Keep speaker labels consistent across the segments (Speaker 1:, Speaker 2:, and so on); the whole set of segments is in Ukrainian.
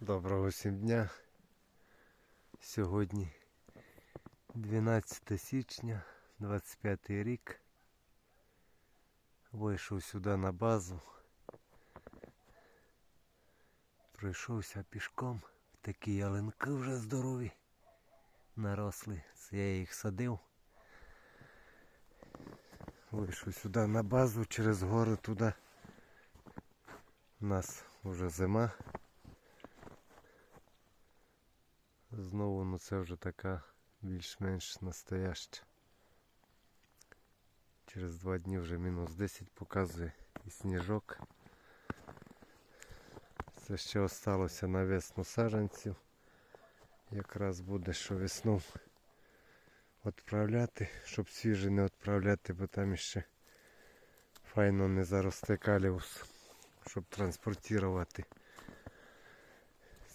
Speaker 1: Доброго всім дня. Сьогодні 12 січня, 25 рік. Вийшов сюди на базу. Пройшовся пішком. Такі ялинки вже здорові. Наросли. Це я їх садив. Вийшов сюди на базу через гори туди. У нас вже зима. Знову ну це вже така більш-менш настояща. Через два дні вже мінус 10 показує і сніжок. Це ще осталося на весну саджанців. Якраз буде що весну відправляти, щоб свіжий не відправляти, бо там ще файно не заросте каліус, щоб транспортувати.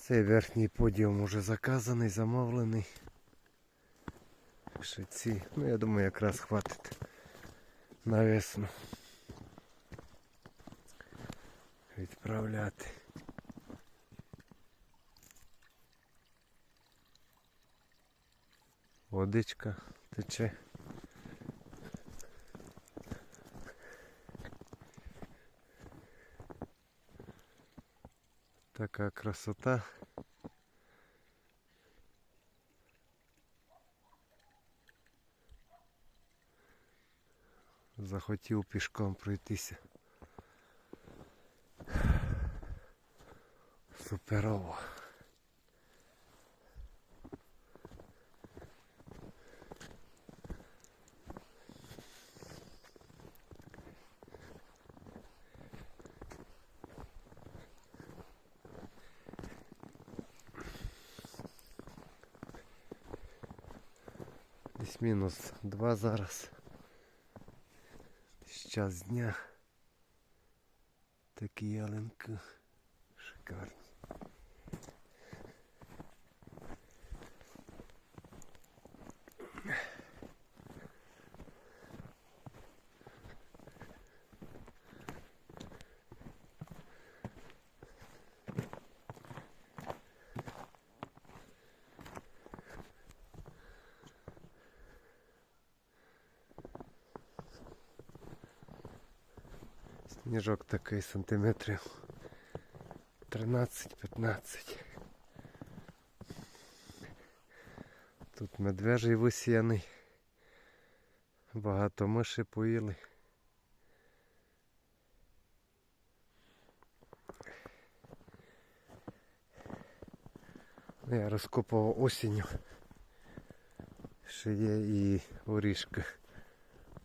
Speaker 1: Цей верхній подіум уже заказаний, замовлений. Ще ці, ну я думаю, якраз хватить на весну. Відправляти. Водичка тече. Така красота. Захотів пішком пройтися. Суперово. Десь мінус 2 зараз. Час дня. Такий ялинка Шикарні. Сніжок такий сантиметрів 13-15. Тут медвежий висіяний. Багато миші поїли. Я розкопував осінню. Ще є і орішки,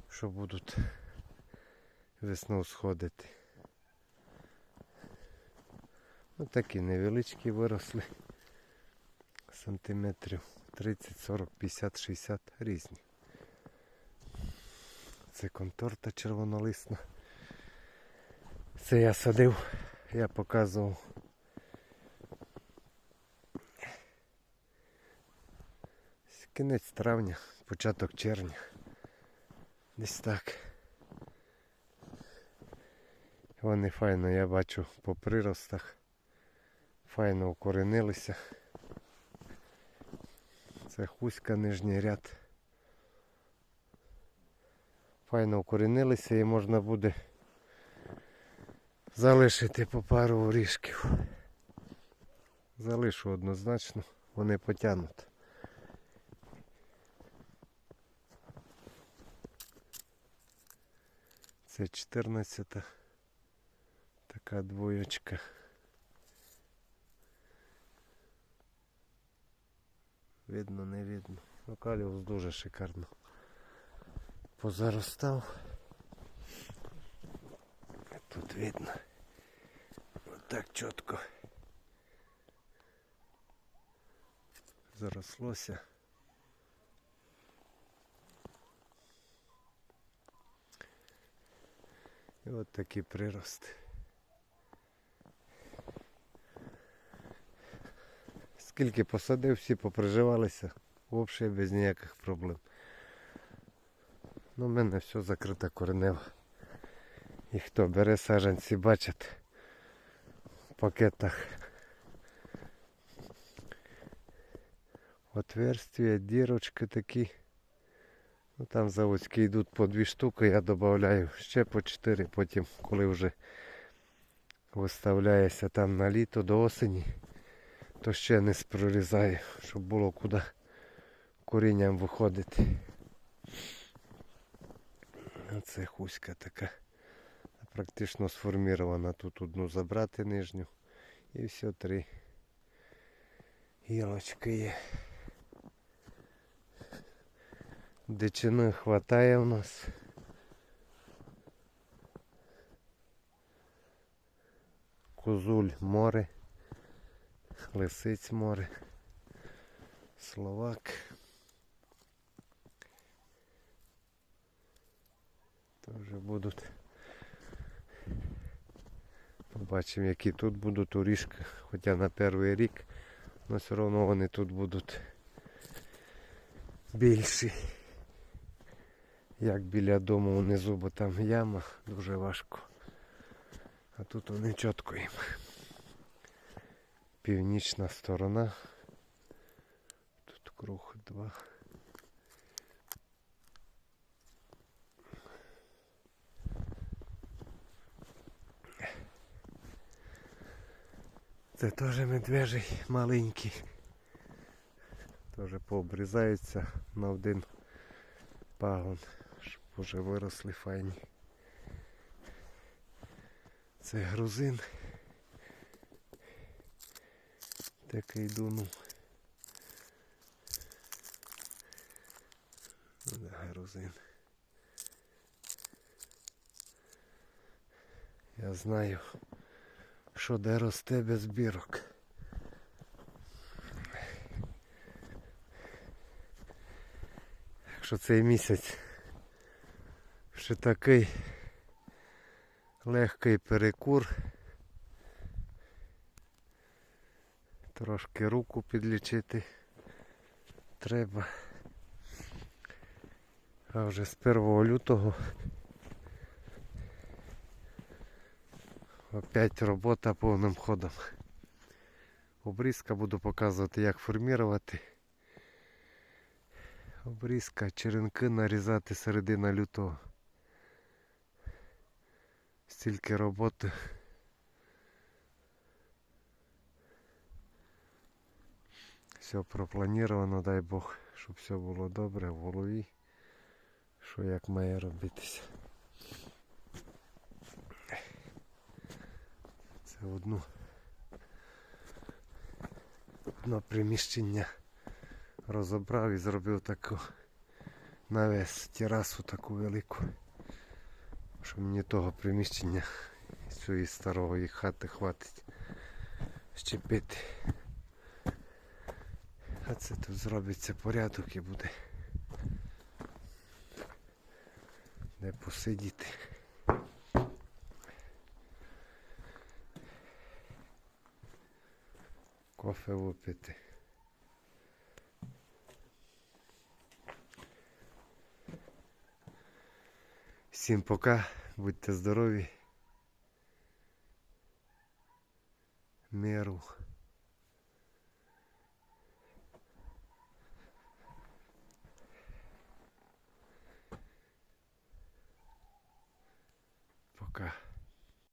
Speaker 1: що будуть весну сходити. Ну такі невеличкі виросли. Сантиметрів 30, 40, 50, 60 різні. Це конторта червонолисна. Це я садив, я показував. Кінець травня, початок червня. Десь так. Вони файно, я бачу по приростах. Файно укоренилися. Це хуська нижній ряд. Файно укоренилися і можна буде залишити по пару орішків. Залишу однозначно, вони потягнуть. Це 14 така двоєчка. Видно, не видно. Ну каліус дуже шикарно. Позаростав. Тут видно. Отак чітко. Зарослося. І от такі прирости. Скільки посадив, всі поприживалися, взагалі без ніяких проблем. Ну, в мене все закрита коренева. І хто бере саджанці, бачить в пакетах Отверстия, дірочки такі. Ну, там заводські йдуть по дві штуки, я додаю ще по чотири, потім, коли вже виставляється там на літо до осені, то ще не прорізаю, щоб було куди корінням виходити. Оце хуська така. Практично сформірована. Тут одну забрати нижню. І все три гілочки є. Дичини хватає в нас. Козуль море, лисиць море, словак. Тоже будуть. Побачимо, які тут будуть уріжки, хоча на перший рік, але все одно вони тут будуть більші. Як біля дому внизу, бо там яма дуже важко. А тут вони чітко їм. Північна сторона. Тут круг два. Це теж медвежий маленький. Теж пообрізаються на один пагон, щоб вже виросли файні. Це грузин. Такий дунув. Ну да, грузин. Я знаю, що де росте без бірок. Якщо цей місяць ще такий легкий перекур. Трошки руку підлічити треба. А вже з 1 лютого опять робота повним ходом. Обрізка буду показувати як формувати. Обрізка, черенки нарізати середина лютого. Стільки роботи. Все проплановано, дай Бог, щоб все було добре в голові, що як має робитися. Це одну одно приміщення розібрав і зробив таку навес терасу таку велику. Що мені того приміщення цієї старої хати хватить щепити. А це тут зробиться порядок і буде де посидіти. Кофе випити. Всім пока, будьте здорові. Миру. Пока.